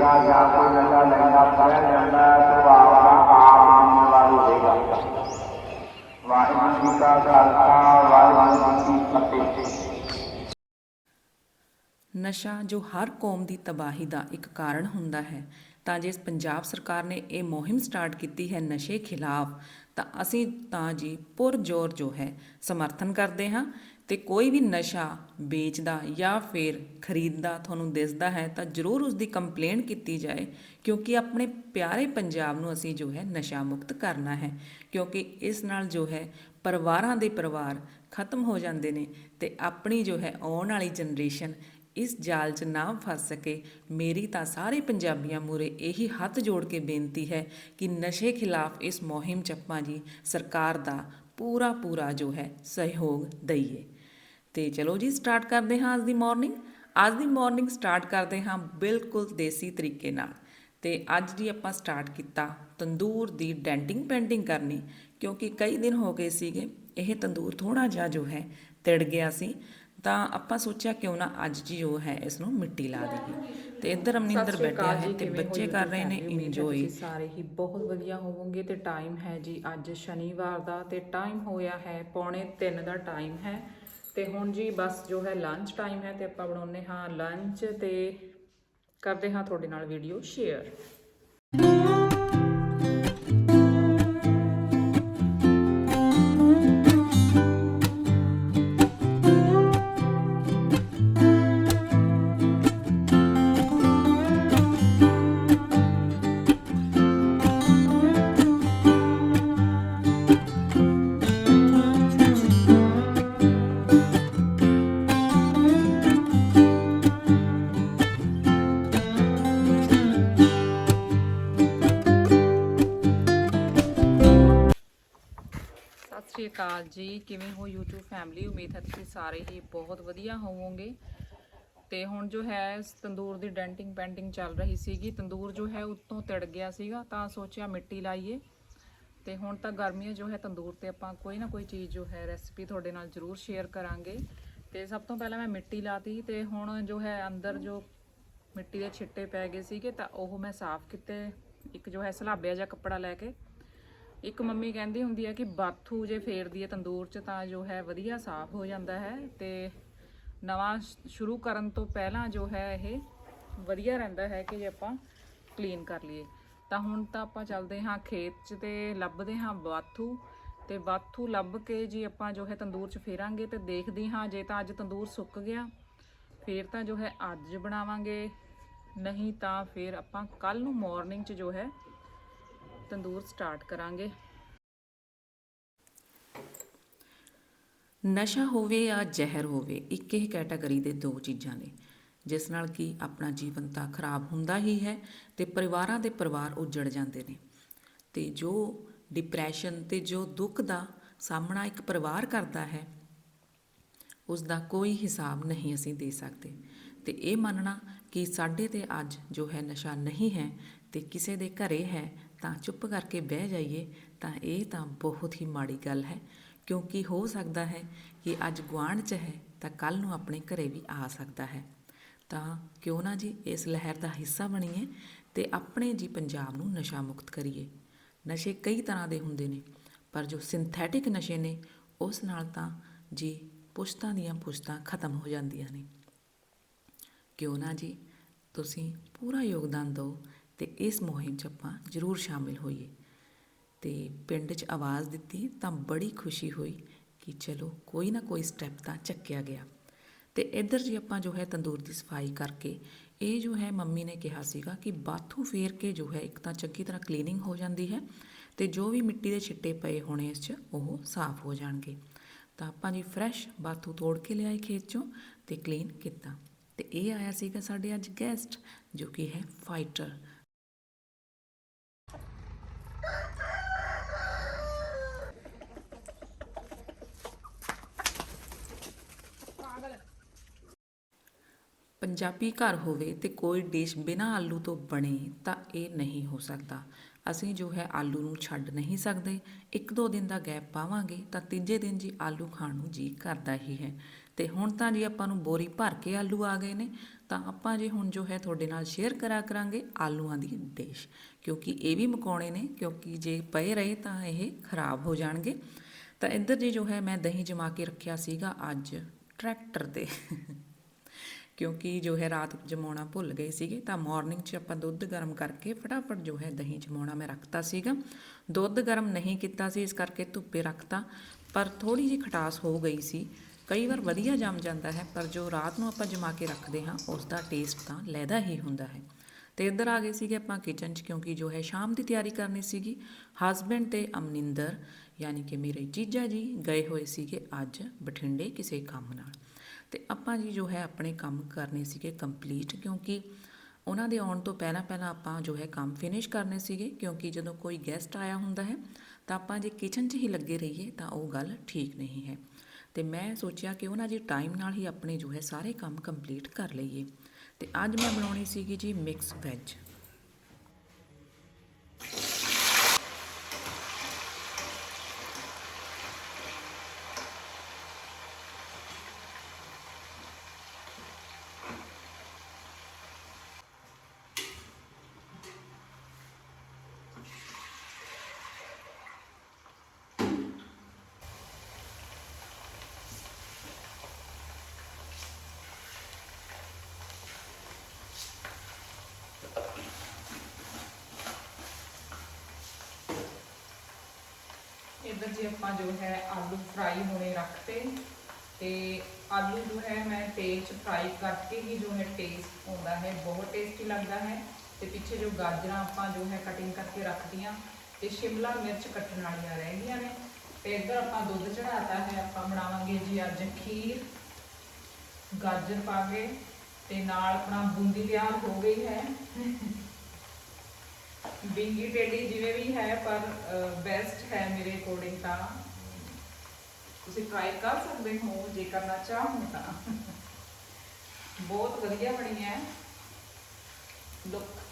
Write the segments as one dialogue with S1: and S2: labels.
S1: ਦਾ ਜਾਂ ਕੋਈ ਨਸ਼ਾ ਲੈਂਦਾ ਫੜਿਆ ਜਾਂਦਾ ਸੁਭਾਅ ਦਾ ਆਪ ਮੰਨਣ ਹੋਵੇਗਾ ਵਾਹਿਗੁਰੂ ਜੀ ਕਾ ਖਾਲਸਾ ਵਾਹਿਗੁਰੂ ਜੀ ਕੀ ਫਤਿਹ
S2: ਨਸ਼ਾ ਜੋ ਹਰ ਕੌਮ ਦੀ ਤਬਾਹੀ ਦਾ ਇੱਕ ਕਾਰਨ ਹੁੰਦਾ ਹੈ, ਤਾਂ ਜੇ ਪੰਜਾਬ ਸਰਕਾਰ ਨੇ ਇਹ ਮੁਹਿੰਮ ਸਟਾਰਟ ਕੀਤੀ ਹੈ ਨਸ਼ੇ ਖਿਲਾਫ, ਤਾਂ ਅਸੀਂ ਤਾਂ ਜੀ ਪੁਰ ਜ਼ੋਰ ਜੋ ਹੈ, ਸਮਰਥਨ ਕਰਦੇ ਹਾਂ। ਤੇ ਕੋਈ ਵੀ ਨਸ਼ਾ ਵੇਚਦਾ ਜਾਂ ਫਿਰ ਖਰੀਦਦਾ ਤੁਹਾਨੂੰ ਦਿਸਦਾ ਹੈ ਤਾਂ ਜ਼ਰੂਰ ਉਸ ਦੀ ਕੰਪਲੇਂਟ ਕੀਤੀ ਜਾਏ, ਕਿਉਂਕਿ ਆਪਣੇ ਪਿਆਰੇ ਪੰਜਾਬ ਨੂੰ ਅਸੀਂ ਜੋ ਹੈ ਨਸ਼ਾ ਮੁਕਤ ਕਰਨਾ ਹੈ, ਕਿਉਂਕਿ ਇਸ ਨਾਲ ਜੋ ਹੈ ਪਰਿਵਾਰਾਂ ਦੇ ਪਰਿਵਾਰ ਖਤਮ ਹੋ ਜਾਂਦੇ ਨੇ ਤੇ ਆਪਣੀ ਜੋ ਹੈ ਆਉਣ ਵਾਲੀ ਜਨਰੇਸ਼ਨ ਇਸ ਜਾਲ 'ਚ ਨਾ ਫਸ ਸਕੇ। ਮੇਰੀ ਤਾਂ ਸਾਰੇ ਪੰਜਾਬੀਆਂ ਮੂਰੇ ਇਹੀ ਹੱਥ ਜੋੜ ਕੇ ਬੇਨਤੀ ਹੈ ਕਿ ਨਸ਼ੇ ਖਿਲਾਫ ਇਸ ਮੁਹਿੰਮ 'ਚ ਆਪਾਂ ਜੀ ਸਰਕਾਰ ਦਾ ਪੂਰਾ ਪੂਰਾ ਜੋ ਹੈ ਸਹਿਯੋਗ ਦਈਏ। ਤੇ ਚਲੋ ਜੀ ਸਟਾਰਟ ਕਰਦੇ ਹਾਂ ਅੱਜ ਦੀ ਮਾਰਨਿੰਗ ਅੱਜ ਦੀ ਮਾਰਨਿੰਗ ਸਟਾਰਟ ਕਰਦੇ ਹਾਂ ਬਿਲਕੁਲ ਦੇਸੀ ਤਰੀਕੇ ਨਾਲ। ਤੇ ਅੱਜ ਜੀ ਆਪਾਂ ਸਟਾਰਟ ਕੀਤਾ ਤੰਦੂਰ ਦੀ ਡੈਂਟਿੰਗ ਪੈਂਟਿੰਗ ਕਰਨੀ ਕਿਉਂਕਿ ਕਈ ਦਿਨ ਹੋ ਗਏ ਸੀਗੇ ਇਹ ਤੰਦੂਰ ਥੋੜਾ ਜਿਹਾ ਜੋ ਹੈ ਤਿੜ ਗਿਆ ਸੀ। ਤਾਂ ਆਪਾਂ ਸੋਚਿਆ ਕਿਉਂ ਨਾ ਅੱਜ ਜੀ ਜੋ ਹੈ ਇਸ ਨੂੰ ਮਿੱਟੀ ਲਾ ਦਈਏ। ਤੇ ਇੱਧਰ ਅਮਨਿੰਦਰ ਬੈਠਿਆ ਹੈ ਤੇ ਬੱਚੇ ਕਰ ਰਹੇ ਨੇ ਇੰਜੋਏ
S3: ਸਾਰੇ ਹੀ ਬਹੁਤ ਵਧੀਆ ਹੋਵੋਗੇ ਤੇ ਟਾਈਮ ਹੈ ਜੀ ਅੱਜ ਸ਼ਨੀਵਾਰ ਦਾ ਤੇ ਟਾਈਮ ਹੋਇਆ ਹੈ ਪੌਣੇ 3 ਦਾ ਟਾਈਮ ਹੈ। ਤੇ ਹੁਣ ਜੀ ਬਸ ਜੋ ਹੈ ਲੰਚ ਟਾਈਮ ਹੈ ਤੇ ਆਪਾਂ ਬਣਾਉਨੇ ਹਾਂ ਲੰਚ ਤੇ ਕਰਦੇ ਹਾਂ ਤੁਹਾਡੇ ਨਾਲ ਵੀਡੀਓ ਸ਼ੇਅਰ ਅਕਾਲ ਜੀ। ਕਿਵੇਂ ਹੋ YouTube ਫੈਮਿਲੀ ਉਮੀਦ ਹੈ ਤੁਸੀਂ ਸਾਰੇ ਹੀ ਬਹੁਤ ਵਧੀਆ ਹੋਵੋਗੇ। ਤੇ ਹੁਣ ਜੋ ਹੈ, ਤੰਦੂਰ ਦੀ ਡੈਂਟਿੰਗ ਪੈਂਟਿੰਗ ਚੱਲ ਰਹੀ ਸੀਗੀ। ਤੰਦੂਰ ਜੋ ਹੈ, ਉੱਤੋਂ ਤਿੜ ਗਿਆ ਸੀਗਾ, ਤਾਂ ਸੋਚਿਆ ਮਿੱਟੀ ਲਾਈਏ। ਤੇ ਹੁਣ ਤਾਂ ਗਰਮੀਆਂ ਜੋ ਹੈ, ਤੰਦੂਰ ਤੇ ਆਪਾਂ ਕੋਈ ਨਾ ਕੋਈ ਚੀਜ਼ ਜੋ ਹੈ ਰੈਸਪੀ ਤੁਹਾਡੇ ਨਾਲ ਜ਼ਰੂਰ ਸ਼ੇਅਰ ਕਰਾਂਗੇ। ਤੇ ਸਭ ਤੋਂ ਪਹਿਲਾਂ ਮੈਂ ਮਿੱਟੀ ਲਾਤੀ। ਤੇ ਹੁਣ ਜੋ ਹੈ, ਅੰਦਰ ਜੋ ਮਿੱਟੀ ਦੇ ਛਿੱਟੇ ਪੈ ਗਏ ਸੀਗੇ, ਤਾਂ ਉਹ ਮੈਂ ਸਾਫ਼ ਕੀਤੇ। ਇੱਕ ਜੋ ਹੈ, ਸਲਾਬਿਆ ਜਿਹਾ ਕੱਪੜਾ ਲੈ ਕੇ। ਇੱਕ ਮੰਮੀ ਕਹਿੰਦੀ ਹੁੰਦੀ ਹੈ ਕਿ ਬਾਥੂ ਜੇ ਫੇਰਦੀ ਹੈ ਤੰਦੂਰ 'ਚ ਤਾਂ ਜੋ ਹੈ ਵਧੀਆ, ਸਾਫ਼ ਹੋ ਜਾਂਦਾ ਹੈ ਤੇ ਨਵਾਂ ਸ਼ੁਰੂ ਕਰਨ ਤੋਂ ਪਹਿਲਾਂ ਜੋ ਹੈ ਇਹ ਵਧੀਆ ਰਹਿੰਦਾ ਹੈ ਕਿ ਜੇ ਆਪਾਂ ਕਲੀਨ ਕਰ ਲਈਏ। ਤਾਂ ਹੁਣ ਤਾਂ ਆਪਾਂ ਚੱਲਦੇ ਹਾਂ ਖੇਤ 'ਚ ਤੇ ਲੱਭਦੇ ਹਾਂ ਬਾਥੂ ਤੇ ਬਾਥੂ ਲੱਭ ਕੇ ਜੀ ਆਪਾਂ ਜੋ ਹੈ ਤੰਦੂਰ 'ਚ ਫੇਰਾਂਗੇ ਤੇ ਦੇਖਦੀ ਹਾਂ ਜੇ ਤਾਂ ਅੱਜ ਤੰਦੂਰ ਸੁੱਕ ਗਿਆ, ਫੇਰ ਤਾਂ ਜੋ ਹੈ ਅੱਜ ਬਣਾਵਾਂਗੇ, ਨਹੀਂ ਤਾਂ ਫਿਰ ਆਪਾਂ ਕੱਲ ਨੂੰ ਮਾਰਨਿੰਗ 'ਚ ਜੋ ਹੈ ਤੰਦੂਰ ਸਟਾਰਟ ਕਰਾਂਗੇ।
S2: ਨਸ਼ਾ ਹੋਵੇ ਜਾਂ ਜ਼ਹਿਰ ਹੋਵੇ, ਇੱਕ ਹੀ ਕੈਟਾਗਰੀ ਦੇ ਦੋ ਚੀਜ਼ਾਂ ਨੇ, ਜਿਸ ਨਾਲ ਕਿ ਆਪਣਾ ਜੀਵਨ ਤਾਂ ਖਰਾਬ ਹੁੰਦਾ ਹੀ ਹੈ ਤੇ ਪਰਿਵਾਰਾਂ ਦੇ ਪਰਿਵਾਰ ਉਜੜ ਜਾਂਦੇ ਨੇ। ਤੇ ਜੋ ਡਿਪਰੈਸ਼ਨ ਤੇ ਜੋ ਦੁੱਖ ਦਾ ਸਾਹਮਣਾ ਇੱਕ ਪਰਿਵਾਰ ਕਰਦਾ ਹੈ, ਉਸ ਦਾ ਕੋਈ ਹਿਸਾਬ ਨਹੀਂ ਅਸੀਂ ਦੇ ਸਕਦੇ। ਤੇ ਇਹ ਮੰਨਣਾ ਕਿ ਸਾਡੇ ਤੇ ਅੱਜ ਜੋ ਹੈ ਨਸ਼ਾ ਨਹੀਂ ਹੈ ਤੇ ਕਿਸੇ ਦੇ ਘਰੇ ਹੈ ਤਾਂ ਚੁੱਪ ਕਰਕੇ ਬਹਿ ਜਾਈਏ, ਤਾਂ ਇਹ ਤਾਂ ਬਹੁਤ ਹੀ ਮਾੜੀ ਗੱਲ ਹੈ। ਕਿਉਂਕਿ ਹੋ ਸਕਦਾ ਹੈ ਕਿ ਅੱਜ ਗੁਆਂਢ 'ਚ ਹੈ ਤਾਂ ਕੱਲ ਨੂੰ ਆਪਣੇ ਘਰੇ ਵੀ ਆ ਸਕਦਾ ਹੈ। ਤਾਂ ਕਿਉਂ ਨਾ ਜੀ, ਇਸ ਲਹਿਰ ਦਾ ਹਿੱਸਾ ਬਣੀਏ ਤੇ ਆਪਣੇ ਜੀ ਪੰਜਾਬ ਨੂੰ ਨਸ਼ਾ ਮੁਕਤ ਕਰੀਏ। ਨਸ਼ੇ ਕਈ ਤਰ੍ਹਾਂ ਦੇ ਹੁੰਦੇ ਨੇ, ਪਰ ਜੋ ਸਿੰਥੈਟਿਕ ਨਸ਼ੇ ਨੇ, ਉਸ ਨਾਲ ਤਾਂ ਜੀ ਪੁਸ਼ਤਾਂ ਦੀਆਂ ਪੁਸ਼ਤਾਂ ਖਤਮ ਹੋ ਜਾਂਦੀਆਂ ਨੇ। ਕਿਉਂ ਨਾ ਜੀ, ਤੁਸੀਂ ਪੂਰਾ ਯੋਗਦਾਨ ਦਿਓ ਤੇ ਇਸ ਮੁਹਿੰਮ 'ਚ ਆਪਾਂ ਜ਼ਰੂਰ ਸ਼ਾਮਿਲ ਹੋਈਏ। ਤੇ ਪਿੰਡ 'ਚ ਆਵਾਜ਼ ਦਿੱਤੀ ਤਾਂ ਬੜੀ ਖੁਸ਼ੀ ਹੋਈ ਕਿ ਚਲੋ ਕੋਈ ਨਾ ਕੋਈ ਸਟੈਪ ਤਾਂ ਚੱਕਿਆ ਗਿਆ। ਤੇ ਇੱਧਰ ਜੀ ਆਪਾਂ ਜੋ ਹੈ ਤੰਦੂਰ ਦੀ ਸਫ਼ਾਈ ਕਰਕੇ, ਇਹ ਜੋ ਹੈ ਮੰਮੀ ਨੇ ਕਿਹਾ ਸੀਗਾ ਕਿ ਬਾਥੂ ਫੇਰ ਕੇ ਜੋ ਹੈ ਇੱਕ ਤਾਂ ਚੰਗੀ ਤਰ੍ਹਾਂ ਕਲੀਨਿੰਗ ਹੋ ਜਾਂਦੀ ਹੈ ਤੇ ਜੋ ਵੀ ਮਿੱਟੀ ਦੇ ਛਿੱਟੇ ਪਏ ਹੋਣੇ ਇਸ 'ਚ ਉਹ ਸਾਫ਼ ਹੋ ਜਾਣਗੇ। ਤਾਂ ਆਪਾਂ ਜੀ ਫਰੈਸ਼ ਬਾਥੂ ਤੋੜ ਕੇ ਲਿਆਏ ਖੇਤ 'ਚੋਂ ਤੇ ਕਲੀਨ ਕੀਤਾ। ਤੇ ਇਹ ਆਇਆ ਸੀਗਾ ਸਾਡੇ ਅੱਜ ਗੈਸਟ ਜੋ ਕਿ ਹੈ ਫਾਈਟਰ ਪੰਜਾਬੀ ਘਰ ਹੋਵੇ ਤੇ ਕੋਈ ਡਿਸ਼ ਬਿਨਾਂ ਆਲੂ ਤੋਂ ਬਣੇ ਤਾਂ ਇਹ ਨਹੀਂ ਹੋ ਸਕਦਾ। ਅਸੀਂ ਜੋ ਹੈ ਆਲੂ ਨੂੰ ਛੱਡ ਨਹੀਂ ਸਕਦੇ। ਇੱਕ ਦੋ ਦਿਨ ਦਾ ਗੈਪ ਪਾਵਾਂਗੇ ਤਾਂ ਤੀਜੇ ਦਿਨ ਜੀ ਆਲੂ ਖਾਣ ਨੂੰ ਜੀ ਕਰਦਾ ਹੀ ਹੈ। ਤੇ ਹੁਣ ਤਾਂ ਜੀ ਆਪਾਂ ਨੂੰ ਬੋਰੀ ਭਰ ਕੇ ਆਲੂ ਆ ਗਏ ਨੇ। ਤਾਂ ਆਪਾਂ ਜੀ ਹੁਣ ਜੋ ਹੈ ਤੁਹਾਡੇ ਨਾਲ ਸ਼ੇਅਰ ਕਰਾ ਕਰਾਂਗੇ ਆਲੂਆਂ ਦੀ ਡਿਸ਼। ਕਿਉਂਕਿ ਇਹ ਵੀ ਮਕਾਉਣੇ ਨੇ, ਕਿਉਂਕਿ ਜੇ ਪਏ ਰਹੇ ਤਾਂ ਇਹ ਖਰਾਬ ਹੋ ਜਾਣਗੇ। ਤਾਂ ਇੱਧਰ ਜੀ ਜੋ ਹੈ ਮੈਂ ਦਹੀਂ ਜਮਾ ਕੇ ਰੱਖਿਆ ਸੀਗਾ ਅੱਜ ਟਰੈਕਟਰ ਤੇ। ਕਿਉਂਕਿ ਜੋ ਹੈ ਰਾਤ ਜਮਾਉਣਾ ਭੁੱਲ ਗਏ ਸੀਗੇ, ਤਾਂ ਮਾਰਨਿੰਗ 'ਚ ਆਪਾਂ ਦੁੱਧ ਗਰਮ ਕਰਕੇ ਫਟਾਫਟ ਜੋ ਹੈ ਦਹੀਂ ਜਮਾਉਣਾ ਮੈਂ ਰੱਖਤਾ ਸੀਗਾ। ਦੁੱਧ ਗਰਮ ਨਹੀਂ ਕੀਤਾ ਸੀ, ਇਸ ਕਰਕੇ ਧੁੱਪੇ ਰੱਖਤਾ, ਪਰ ਥੋੜੀ ਜਿਹੀ ਖਟਾਸ ਹੋ ਗਈ ਸੀ। ਕਈ ਵਾਰ ਵਧੀਆ ਜੰਮ ਜਾਂਦਾ ਹੈ, ਪਰ ਜੋ ਰਾਤ ਨੂੰ ਆਪਾਂ ਜਮਾ ਕੇ ਰੱਖਦੇ ਹਾਂ, ਉਸ ਦਾ ਟੇਸਟ ਤਾਂ ਲੈਦਾ ਹੀ ਹੁੰਦਾ ਹੈ। ਤੇ ਇੱਧਰ ਆ ਗਏ ਸੀਗੇ ਆਪਾਂ ਕਿਚਨ 'ਚ, ਕਿਉਂਕਿ ਜੋ ਹੈ ਸ਼ਾਮ ਦੀ ਤਿਆਰੀ ਕਰਨੀ ਸੀਗੀ। ਹਸਬੈਂਡ ਤੇ ਅਮਨਿੰਦਰ, ਯਾਨੀ ਕਿ ਮੇਰੇ ਜੀਜਾ ਜੀ, ਗਏ ਹੋਏ ਸੀਗੇ ਅੱਜ ਬਠਿੰਡੇ ਕਿਸੇ ਕੰਮ ਨਾਲ। ਤੇ ਆਪਾਂ ਜੀ ਜੋ ਹੈ ਆਪਣੇ ਕੰਮ ਕਰਨੇ ਸੀਗੇ ਕੰਪਲੀਟ ਕਿਉਂਕਿ ਉਹਨਾਂ ਦੇ ਆਉਣ ਤੋਂ ਪਹਿਲਾਂ ਪਹਿਲਾਂ ਆਪਾਂ ਜੋ ਹੈ ਕੰਮ ਫਿਨਿਸ਼ ਕਰਨੇ ਸੀਗੇ ਕਿਉਂਕਿ ਜਦੋਂ ਕੋਈ ਗੈਸਟ ਆਇਆ ਹੁੰਦਾ ਹੈ ਤਾਂ ਆਪਾਂ ਜੇ ਕਿਚਨ 'ਚ ਹੀ ਲੱਗੇ ਰਹੀਏ ਤਾਂ ਉਹ ਗੱਲ ਠੀਕ ਨਹੀਂ ਹੈ। ਤੇ ਮੈਂ ਸੋਚਿਆ ਕਿ ਉਹਨਾਂ ਜੀ ਟਾਈਮ ਨਾਲ ਹੀ ਆਪਣੇ ਜੋ ਹੈ ਸਾਰੇ ਕੰਮ ਕੰਪਲੀਟ ਕਰ ਲਈਏ। ਤੇ ਅੱਜ ਮੈਂ ਬਣਾਉਣੀ ਸੀਗੀ ਜੀ ਮਿਕਸ ਵੈਜ
S3: ਇੱਧਰ ਜੀ ਆਪਾਂ ਜੋ ਹੈ ਆਲੂ ਫਰਾਈ ਹੋਣੇ ਰੱਖਤੇ, ਤੇ ਆਲੂ ਜੋ ਹੈ ਮੈਂ ਤੇਲ 'ਚ ਫਰਾਈ ਕਰਕੇ ਹੀ ਜੋ ਹੈ ਟੇਸਟ ਆਉਂਦਾ ਹੈ, ਬਹੁਤ ਟੇਸਟੀ ਲੱਗਦਾ ਹੈ। ਤੇ ਪਿੱਛੇ ਜੋ ਗਾਜਰਾਂ ਆਪਾਂ ਜੋ ਹੈ ਕਟਿੰਗ ਕਰਕੇ ਰੱਖਦੀਆਂ ਤੇ ਸ਼ਿਮਲਾ ਮਿਰਚ ਕੱਟਣ ਵਾਲੀਆਂ ਰਹਿੰਦੀਆਂ ਨੇ। ਤੇ ਇੱਧਰ ਆਪਾਂ ਦੁੱਧ ਚੜਾਤਾ ਹੈ, ਆਪਾਂ ਬਣਾਵਾਂਗੇ ਜੀ ਅੱਜ ਖੀਰ, ਗਾਜਰ ਪਾ ਕੇ, ਤੇ ਨਾਲ ਆਪਣਾ ਬੂੰਦੀ ਤਿਆਰ ਹੋ ਗਈ ਹੈ। ਬਿੰਗੀ ਟੇਡੀ ਜਿਵੇਂ ਵੀ ਹੈ ਪਰ ਬੈਸਟ ਹੈ ਮੇਰੇ ਅਕੋਰਡਿੰਗ ਤਾਂ ਤੁਸੀਂ ਟਰਾਈ ਕਰ ਸਕਦੇ ਹੋ ਜੇ ਕਰਨਾ ਚਾਹੋ ਤਾਂ ਬਹੁਤ ਵਧੀਆ ਬਣੀ ਹੈ ਲੁੱਕ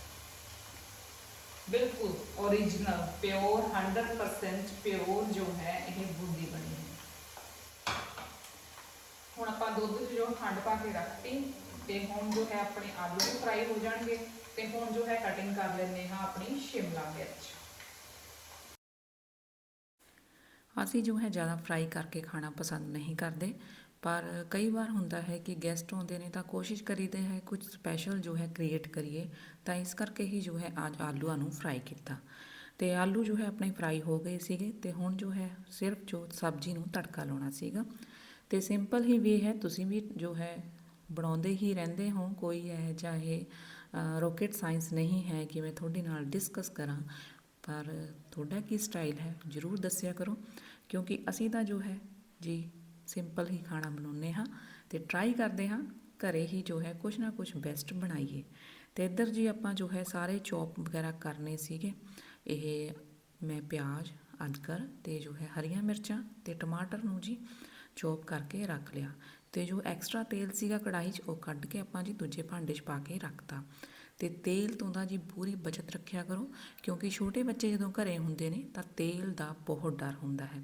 S3: ਬਿਲਕੁਲ ओरिजिनल ਪਿਓਰ 100% ਪਿਓਰ ਜੋ ਹੈ ਇਹ ਬੂੰਦੀ ਬਣੀ ਹੈ ਹੁਣ ਆਪਾਂ ਦੁੱਧ 'ਚ ਜੋ ਖੰਡ ਪਾ ਕੇ ਰੱਖਤੀ ਤੇ ਹੁਣ ਜੋ ਹੈ ਆਪਣੇ ਆਲੂ ਵੀ ਫਰਾਈ ਹੋ ਜਾਣਗੇ ਤੇ ਹੁਣ ਜੋ ਹੈ ਕਟਿੰਗ ਕਰ ਲੈਂਦੇ ਹਾਂ ਆਪਣੀ ਸ਼ਿਮਲਾ ਮਿਰਚ।
S2: ਅਸੀਂ ਜੋ ਹੈ ਜ਼ਿਆਦਾ ਫਰਾਈ ਕਰਕੇ ਖਾਣਾ ਪਸੰਦ ਨਹੀਂ ਕਰਦੇ, ਪਰ ਕਈ ਵਾਰ ਹੁੰਦਾ ਹੈ ਕਿ ਗੈਸਟ ਆਉਂਦੇ ਨੇ ਤਾਂ ਕੋਸ਼ਿਸ਼ ਕਰੀਦੇ ਹੈ ਕੁਝ ਸਪੈਸ਼ਲ ਜੋ ਹੈ ਕ੍ਰੀਏਟ ਕਰੀਏ, ਤਾਂ ਇਸ ਕਰਕੇ ਹੀ ਜੋ ਹੈ ਅੱਜ ਆਲੂਆਂ ਨੂੰ ਫਰਾਈ ਕੀਤਾ। ਤੇ ਆਲੂ ਜੋ ਹੈ ਆਪਣੇ ਫਰਾਈ ਹੋ ਗਏ ਸੀਗੇ ਤੇ ਹੁਣ ਜੋ ਹੈ ਸਿਰਫ ਜੋ ਸਬਜ਼ੀ ਨੂੰ ਤੜਕਾ ਲਾਉਣਾ ਸੀਗਾ। ਤੇ ਸਿੰਪਲ ਹੀ ਵੀ ਹੈ, ਤੁਸੀਂ ਵੀ ਜੋ ਹੈ ਬਣਾਉਂਦੇ ਹੀ ਰਹਿੰਦੇ ਹੋ, ਕੋਈ ਹੈ ਚਾਹੇ ਰੋਕਟ ਸਾਇੰਸ ਨਹੀਂ ਹੈ ਕਿ ਮੈਂ ਤੁਹਾਡੇ ਨਾਲ ਡਿਸਕਸ ਕਰਾਂ, ਪਰ ਤੁਹਾਡਾ ਕੀ ਸਟਾਈਲ ਹੈ, ਜਰੂਰ ਦੱਸਿਆ ਕਰੋ, ਕਿਉਂਕਿ ਅਸੀਂ ਤਾਂ ਜੋ ਹੈ, ਜੀ ਸਿੰਪਲ ਹੀ ਖਾਣਾ ਬਣਾਉਂਦੇ ਹਾਂ ਤੇ ਟਰਾਈ ਕਰਦੇ ਹਾਂ, ਘਰੇ ਹੀ ਜੋ ਹੈ ਕੁਝ ਨਾ ਕੁਝ ਬੈਸਟ ਬਣਾਈਏ। ਤੇ ਇੱਧਰ ਜੀ ਆਪਾਂ ਜੋ ਹੈ, ਸਾਰੇ ਚੌਪ ਵਗੈਰਾ ਕਰਨੇ ਸੀਗੇ, ਇਹ ਮੈਂ ਪਿਆਜ਼, ਅਦਰਕ ਤੇ ਜੋ ਹੈ, ਹਰੀਆਂ ਮਿਰਚਾਂ ਤੇ ਟਮਾਟਰ ਨੂੰ ਜੀ ਚੌਪ ਕਰਕੇ ਰੱਖ ਲਿਆ। ਤੇ ਜੋ ਐਕਸਟਰਾ ਤੇਲ ਸੀਗਾ ਕੜਾਹੀ 'ਚ, ਉਹ ਕੱਢ ਕੇ ਆਪਾਂ ਜੀ ਦੂਜੇ ਭਾਂਡੇ 'ਚ ਪਾ ਕੇ ਰੱਖਤਾ। ਤੇ ਤੇਲ ਤੋਂ ਦਾ ਜੀ ਪੂਰੀ ਬਚਤ ਰੱਖਿਆ ਕਰੋ, ਕਿਉਂਕਿ ਛੋਟੇ ਬੱਚੇ ਜਦੋਂ ਘਰੇ ਹੁੰਦੇ ਨੇ, ਤਾਂ ਤੇਲ ਦਾ ਬਹੁਤ ਡਰ ਹੁੰਦਾ ਹੈ।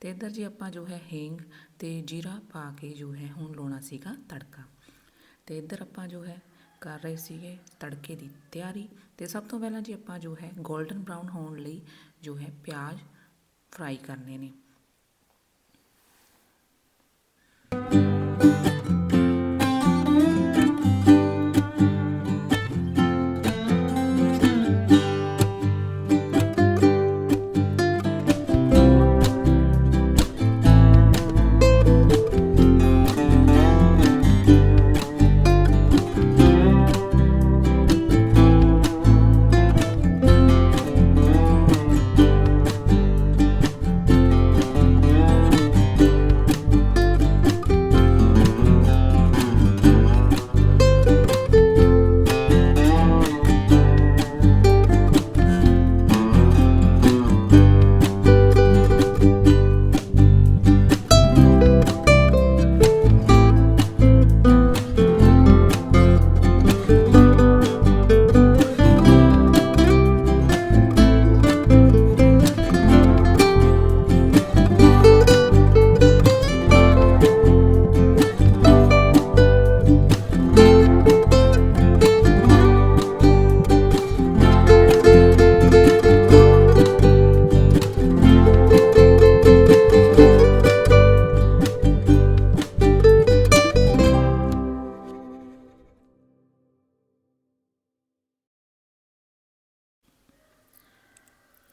S2: ਤੇ ਇੱਧਰ ਜੀ ਆਪਾਂ ਜੋ ਹੈ ਹਿੰਗ ਤੇ ਜੀਰਾ ਪਾ ਕੇ ਜੋ ਹੈ ਹੁਣ ਲਾਉਣਾ ਸੀਗਾ ਤੜਕਾ। ਤੇ ਇੱਧਰ ਆਪਾਂ ਜੋ ਹੈ ਕਰ ਰਹੇ ਸੀਗੇ ਤੜਕੇ ਦੀ ਤਿਆਰੀ। ਤੇ ਸਭ ਤੋਂ ਪਹਿਲਾਂ ਜੀ ਆਪਾਂ ਜੋ ਹੈ 골ਡਨ ਬ੍ਰਾਊਨ ਹੋਣ ਲਈ ਜੋ ਹੈ ਪਿਆਜ਼ ਫਰਾਈ ਕਰਨੇ ਨੇ।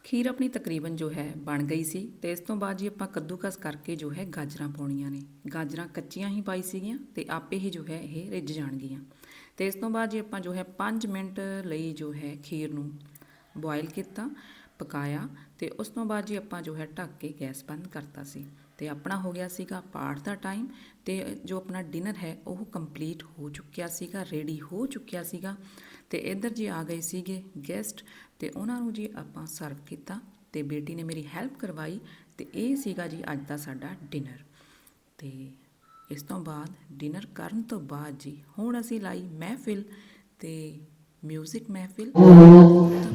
S2: ਖੀਰ ਆਪਣੀ ਤਕਰੀਬਨ ਜੋ ਹੈ ਬਣ ਗਈ ਸੀ ਤੇ ਇਸ ਤੋਂ ਬਾਅਦ ਜੀ ਆਪਾਂ ਕੱਦੂਕਸ ਕਰਕੇ ਜੋ ਹੈ ਗਾਜਰਾਂ ਪਾਉਣੀਆਂ ਨੇ। ਗਾਜਰਾਂ ਕੱਚੀਆਂ ਹੀ ਪਾਈ ਸੀਗੀਆਂ ਤੇ ਆਪੇ ਹੀ ਜੋ ਹੈ ਇਹ ਰਿੱਝ ਜਾਣਗੀਆਂ। ਤੇ ਇਸ ਤੋਂ ਬਾਅਦ ਜੀ ਆਪਾਂ ਜੋ ਹੈ 5 ਮਿੰਟ ਲਈ ਜੋ ਹੈ ਖੀਰ ਨੂੰ ਬੋਇਲ ਕੀਤਾ, ਪਕਾਇਆ ਤੇ ਉਸ ਤੋਂ ਬਾਅਦ ਜੀ ਆਪਾਂ ਜੋ ਹੈ ਢੱਕ ਕੇ ਗੈਸ ਬੰਦ ਕਰਤਾ ਸੀ। ਤੇ ਆਪਣਾ ਹੋ ਗਿਆ ਸੀਗਾ ਪਾਠ ਦਾ ਟਾਈਮ ਤੇ ਜੋ ਆਪਣਾ ਡਿਨਰ ਹੈ ਉਹ ਕੰਪਲੀਟ ਹੋ ਚੁੱਕਿਆ ਸੀਗਾ, ਰੈਡੀ ਹੋ ਚੁੱਕਿਆ ਸੀਗਾ। ਤੇ ਇੱਧਰ ਜੀ ਆ ਗਏ ਸੀਗੇ ਗੈਸਟ ਤੇ ਉਹਨਾਂ ਨੂੰ ਜੀ ਆਪਾਂ ਸਰਵ ਕੀਤਾ ਤੇ ਬੇਟੀ ਨੇ ਮੇਰੀ ਹੈਲਪ ਕਰਵਾਈ ਤੇ ਇਹ ਸੀਗਾ ਜੀ ਅੱਜ ਦਾ ਸਾਡਾ ਡਿਨਰ ਤੇ ਇਸ ਤੋਂ ਬਾਅਦ ਡਿਨਰ ਕਰਨ ਤੋਂ ਬਾਅਦ ਜੀ ਹੁਣ ਅਸੀਂ ਲਾਈ ਮਹਿਫਿਲ ਤੇ 뮤직 ਮਹਿਫਿਲ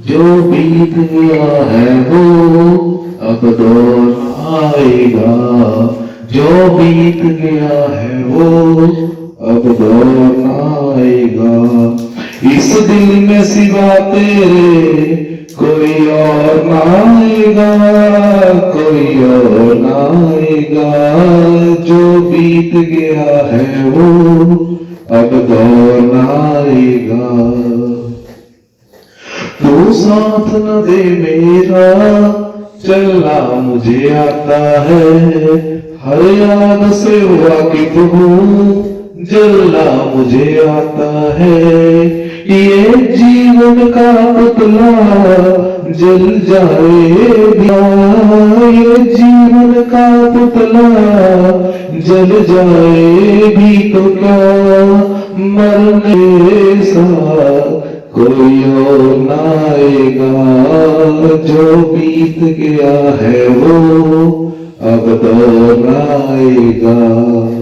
S4: जो बीत गया है वो अब दौर आएगा जो बीत गया है वो अब दौर आएगा इस दिल में सिवा तेरे कोई और ना आएगा, कोई और ना आएगा। जो बीत गया है वो अब दौर ना आएगा। तू साथ न दे मेरा, चलना मुझे आता है। हर याद से वाकिफ हूँ जलना मुझे आता है। ये जीवन का पुतला जल जाए ये जीवन का पुतला जल जाए भी तो क्या। मरने सा कोई और ना आएगा। जो बीत गया है वो अब ना आएगा।